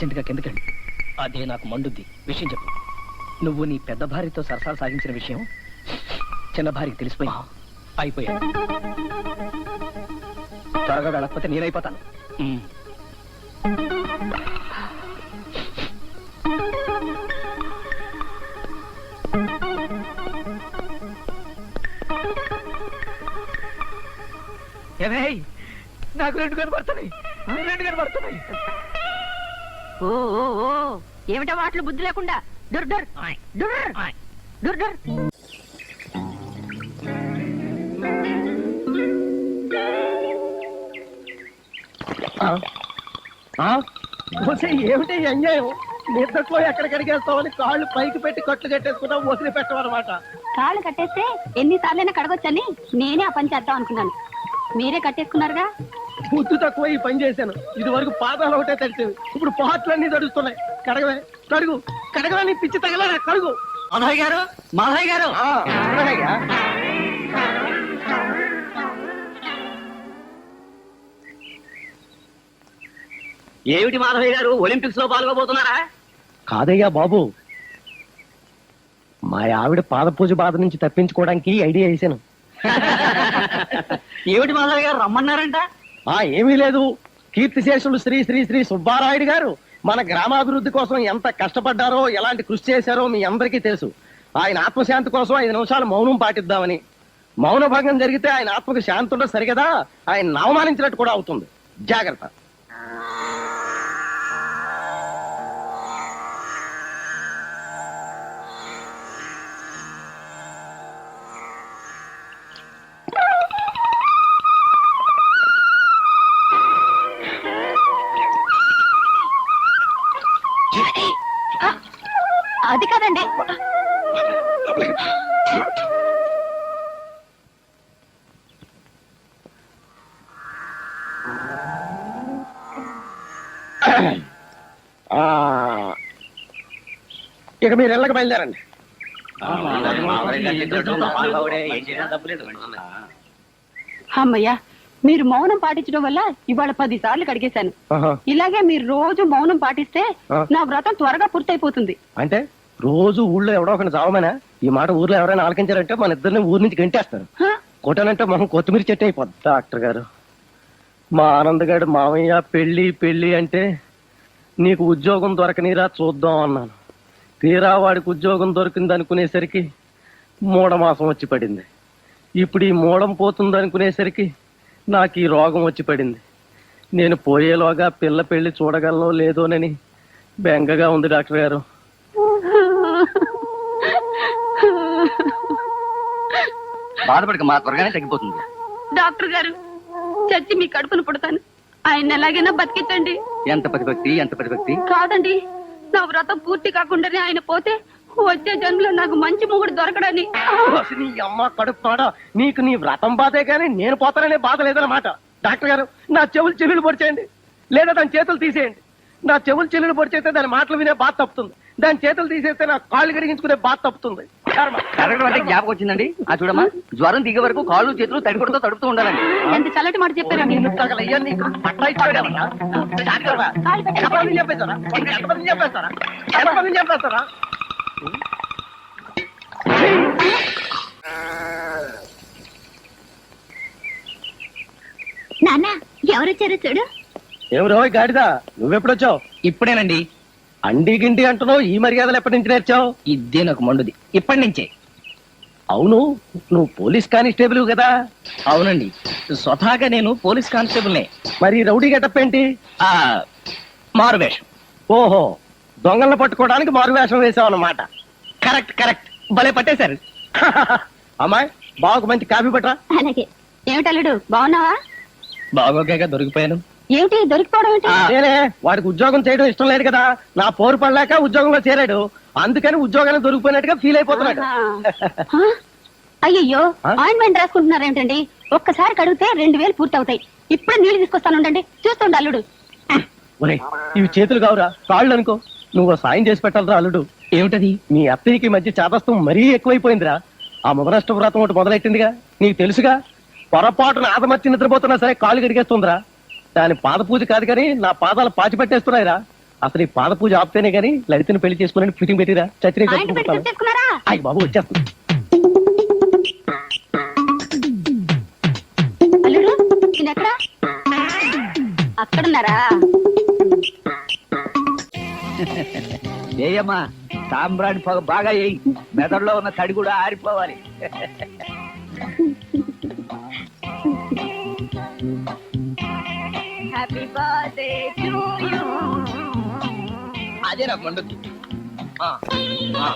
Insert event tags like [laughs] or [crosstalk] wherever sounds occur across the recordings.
అర్జెంటుగా కిందకెళ్ళి. అదే నాకు మండుద్ది. విషయం చెప్పు. నువ్వు నీ పెద్ద భార్యతో సరసాలు సాగించిన విషయం చిన్న భార్యకి తెలిసిపోయి అయిపోయా త్వరగా వెళ్ళకపోతే నేనైపోతాను. నాకు రెండు కనబడుతున్నాయి. రెండు కనబడుతున్నాయి. ఓ ఓ ఓ. ఏమిటా వాటిలో బుద్ధి లేకుండా. డుర్ డుర్ డుర్ డుర్ డుర్ ఏమిటి అన్యాయం? నిద్రలో కాళ్ళు పైకి పెట్టి కట్లు కట్టేసుకున్నాం వదిలి పెట్టమన్నమాట కాళ్ళు కట్టేస్తే ఎన్నిసార్లైనా కడగొచ్చని నేనే ఆ పని చేద్దాం అనుకున్నాను. మీరే కట్టేసుకున్నారుగా? బుద్ధి తక్కువ ఈ పని చేశాను. ఇది వరకు పాదాలు ఒకటే తడిచేవి. ఇప్పుడు పాటలన్నీ తడుస్తున్నాయి. కడగవే. కడుగు. కడగలని పిచ్చి తగలరా? కడుగు. మాధవ్ గారు? మాధవ్ గారు. ఏమిటి మాధవయ్య గారు? ఒలింపిక్స్లో పాల్గొబోతున్నారా? కాదయ్యా బాబు. మా ఆవిడ పాద పూజ బాధ నుంచి తప్పించుకోవడానికి ఐడియా వేసాను [laughs] ఏమిటి మాధవయ్య గారు? రమ్మన్నారంట? ఆ ఏమీ లేదు. కీర్తిశేషులు శ్రీ శ్రీ శ్రీ సుబ్బారాయుడు గారు మన గ్రామాభివృద్ధి కోసం ఎంత కష్టపడ్డారో ఎలాంటి కృషి చేశారో మీ అందరికీ తెలుసు. ఆయన ఆత్మశాంతి కోసం ఐదు నిమిషాలు మౌనం పాటిద్దామని. మౌన భంగం జరిగితే ఆయన ఆత్మకు శాంతి ఉండదు సరిగదా? ఆయన అవమానించినట్టు కూడా అవుతుంది. జాగ్రత్త. అది కాదండి. ఆ, ఇక మీరు ఇళ్ళకి బయలుదేరండి. అమ్మయ్యా మీరు మౌనం పాటించడం వల్ల ఇవాళ పది సార్లు కడిగేశాను. ఇలాగే మీరు రోజు మౌనం పాటిస్తే. నా వ్రతం త్వరగా పూర్తయిపోతుంది. అంటే రోజు ఊళ్ళో ఎవడో ఒకటి చావమనా? ఈ మాట ఊర్లో ఎవరైనా ఆలకించారంటే మన ఇద్దరిని ఊరి నుంచి గంటేస్తారు? కొట్టానంటే మొహం కొత్తిమీర చెట్టు అయిపోద్ది. డాక్టర్ గారు మా ఆనంద్ గారు మామయ్య పెళ్ళి పెళ్ళి అంటే నీకు ఉద్యోగం దొరకనిరా చూద్దాం అన్నాను. తీరా వాడికి ఉద్యోగం దొరికింది అనుకునేసరికి మూఢమాసం వచ్చి పడింది. ఇప్పుడు ఈ మూఢం పోతుంది అనుకునేసరికి నాకు ఈ రోగం వచ్చి పడింది. నేను పోయేలోగా పిల్ల పెళ్ళి చూడగలనో లేదోనని బెంగగా ఉంది డాక్టర్ గారు. బాధపడక మా త్వరగానే తగ్గిపోతుంది. డాక్టర్ గారు చచ్చి మీ కడుపును పుడతాను. ఆయన ఎలాగైనా బతికించండి. ఎంత ప్రతిభక్తి ఎంత ప్రతిభక్తి కాదండి నా వ్రతం పూర్తి కాకుండానే ఆయన పోతే వచ్చే జన్మలో నాకు మంచి మొగుడు దొరకడని. అసలు నీ అమ్మ కడుపు పాడ నీకు నీ వ్రతం బాధే కానీ నేను పోతాననే బాధ లేదన్నమాట. డాక్టర్ గారు నా చెవులు చెల్లులు పొడిచేయండి. లేదా దాని చేతులు తీసేయండి. నా చెవులు చెల్లులు పొడిచేస్తే దాని మాటలు వినే బాధ తప్పుతుంది. దాని చేతులు తీసేస్తే నా కాళ్ళు కడిగించుకునే బాధ తప్పుతుంది. కర్మ. కరెక్ట్ అంటే జ్ఞాపకం వచ్చిందండి? ఆ చూడమ్మా జ్వరం దిగే వరకు కాళ్ళు చేతులు తడికొడుతూ తడుపుతూ ఉండాలండి. ఎంత చల్లటి మాట చెప్పారండి నిన్ను తగలయ్యా నీకు? నాన్న ఎవరొచ్చారో చూడు. రోయ్ గాడిదా? నువ్వెప్పుడొచ్చావు? ఇప్పుడేనండి. అండి గిండి అంటున్నావు ఈ మర్యాదలు ఎప్పటి నుంచి నేర్చావు? ఇదే నాకు మండుది. ఇప్పటి నుంచే. అవును నువ్వు పోలీస్ కానిస్టేబుల్ కదా? అవునండి. స్వతహాగా నేను పోలీస్ కానిస్టేబుల్నే. మరి ఈ రౌడీ గెటప్ ఏంటి? ఆ, మారువేషం. ఓహో దొంగలను పట్టుకోవడానికి మారు వేషం వేసావు అన్నమాట కరెక్ట్ కరెక్ట్. భలే పట్టేశారు. [laughs] అమ్మాయి బావకు మంచి కాఫీ పట్టరా. అలాగే. ఏమిటల్లుడు బాగున్నావా? బాగోగా దొరికిపోయాను. ఏమిటి దొరికిపోవడం ఏంటి నేనే వాడికి ఉద్యోగం చేయడం ఇష్టం లేదు కదా. నా పోరు పడలేక ఉద్యోగంలో చేరాడు. అందుకని ఉద్యోగాన్ని దొరికిపోయినట్టుగా ఫీల్ అయిపోతున్నాడు. ఆ? ఆయింట్మెంట్ రాసుకుంటున్నారేంటండి ఒక్కసారి కడిగితే రెండు వేలు పూర్తి అవుతాయి ఇప్పుడే నీళ్ళు తీసుకొస్తాను ఉండండి. చూస్తుండ అల్లుడు. ఒరేయ్, ఇవి చేతులు కావురా. కాళ్ళు అనుకో. నువ్వు సాయం చేసి పెట్టాలరా అల్లుడు. ఏమిటది? మీ అత్తయ్యకి మధ్య చాదస్తం మరీ ఎక్కువైపోయిందిరా. ఆ మొదలష్ట వ్రతం ఒకటి మొదలెట్టిందిగా. నీకు తెలుసుగా పొరపాటున ఆదమర్చి నిద్రపోతున్నా సరే కాళ్ళు గడిగేస్తుందిరా దాని పాద పూజ కాదు కానీ నా పాదాలు పాచి పెట్టేస్తున్నాయిరా. అసలు ఈ పాద పూజ ఆపితేనే కానీ లలితని పెళ్ళి చేసుకుని ఫిటింగ్ పెట్టిరా. చచ్చిన అయ్యి బాబు వచ్చేస్తుంది అక్కడున్నారా? ఏయమ్మా సాంబ్రాణి పొగ బాగా వేయి మెదడులో ఉన్న తడి కూడా ఆరిపోవాలి. హ్యాపీ బర్త్డే టు యు అదే నాకు మండుద్ది ఆ, ఆ.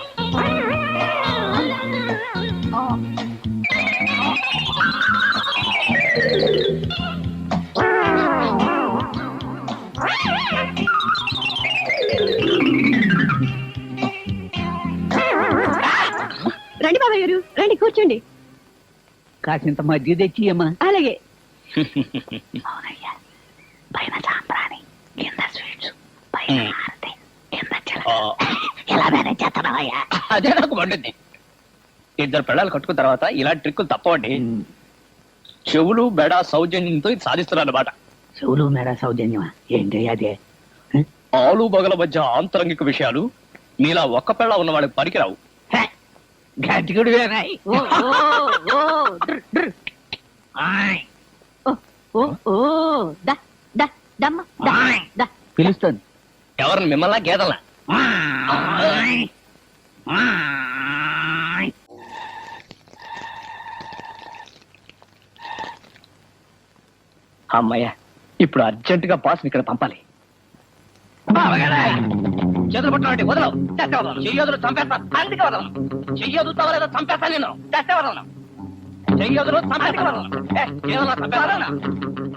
కాసింత మధ్య తెచ్చియమ్మా. అలాగే. [laughs] అవునయ్యా. పైన సాంబ్రాణి కింద స్వీట్స్ ఉమ్. కింద ఆ, ఎలా మేనేజ్ చేస్తున్నావయ్యా అదే నాకు ఇద్దరు పిల్లలు కట్టుకున్న తర్వాత ఇలాంటి ట్రిక్కులు తప్పవండి. చెవులు బెడ సౌజన్యంతో ఇది సాధిస్తున్నారు అనమాట చెవులు మేడ సౌజన్యమా? ఏంటి అదే? ఆలు బగల మధ్య ఆంతరంగిక విషయాలు మీలా ఒక్క పిల్ల ఉన్న వాళ్ళకి పనికిరావు గట్టిగుడు ఓ ఓ ఓ. డ్ర్, డ్ర్. ఓ ఓ ఓ ద ద దమ్మ ద ద. పిలుస్తుంది. ఎవరిని మిమ్మల్ని గేదల్లా అమ్మయ్య ఇప్పుడు అర్జెంట్గా బాస్ ఇక్కడ పంపాలి. చేతులు పట్టుకోండి వదలవు. చెయ్యదులు చంపేస్తా. అందుకే వదలను. చెయ్యదు తవలేదో చంపేస్తా నేను? చస్తే వదలను. చెయ్యదులు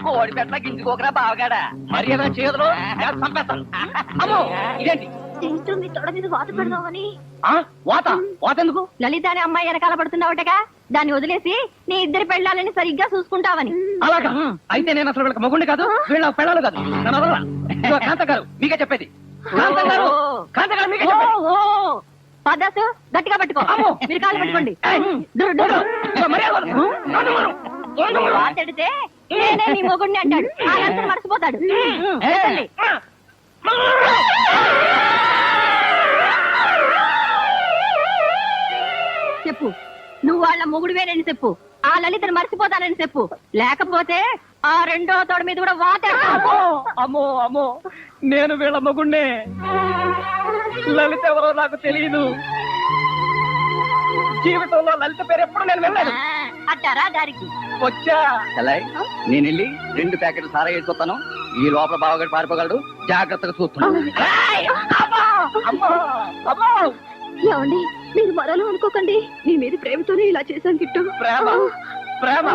కోడి పెట్ట గింజుకోకరా బావగాడా? మర్యాద చేయదులు చంపేస్తాను. అమ్మో ఇదేంటి? ఏంటో మీ తొడ మీద వాత పెడదామని. ఆ వాత? వాత ఎందుకు? లలిత అనే అమ్మాయి వెనకాల పడుతున్నావుటగా? దాన్ని వదిలేసి నీ ఇద్దరి పెళ్ళాలని సరిగ్గా చూసుకుంటావని. అలాగా? అయితే నేను అసలు వీళ్ళకి మగుండి కాదు వీళ్ళ పెళ్ళాలు కాదు. కాంత గారు మీకే చెప్పేది. కాంత గారు కాంత గారు మీకే చెప్పేది. పదాసు గట్టిగా పట్టుకో. మీరు కాళ్ళు పట్టుకోండి. నేనే నీ మొగుడిని అంటాడు. ఆయన మర్చిపోతాడు. చెప్పు. నువ్వు వాళ్ళ మొగుడువేనని చెప్పు. ఆ లలితను మర్చిపోతానని చెప్పు. లేకపోతే ఆ రెండో తోడ మీద కూడా వాతాడు అమ్మో అమ్మో అమ్మో. నేను వీళ్ళ మగుణ్ణే. లలిత ఎవరో నాకు తెలియదు జీవితంలో లలిత పేరు ఎప్పుడు నేను వెళ్ళాను అట్టారా దారికి. వచ్చా? నేను వెళ్ళి రెండు ప్యాకెట్లు సారా వేసుకొస్తాను. ఈ లోపల బావగాడు పారిపోగలడు. జాగ్రత్తగా చూస్తున్నాను. ఏమండి మీరు మరలో అనుకోకండి. మీ మీద ప్రేమతోనే ఇలా చేశాను గిట్టు ప్రేమ ప్రేమ!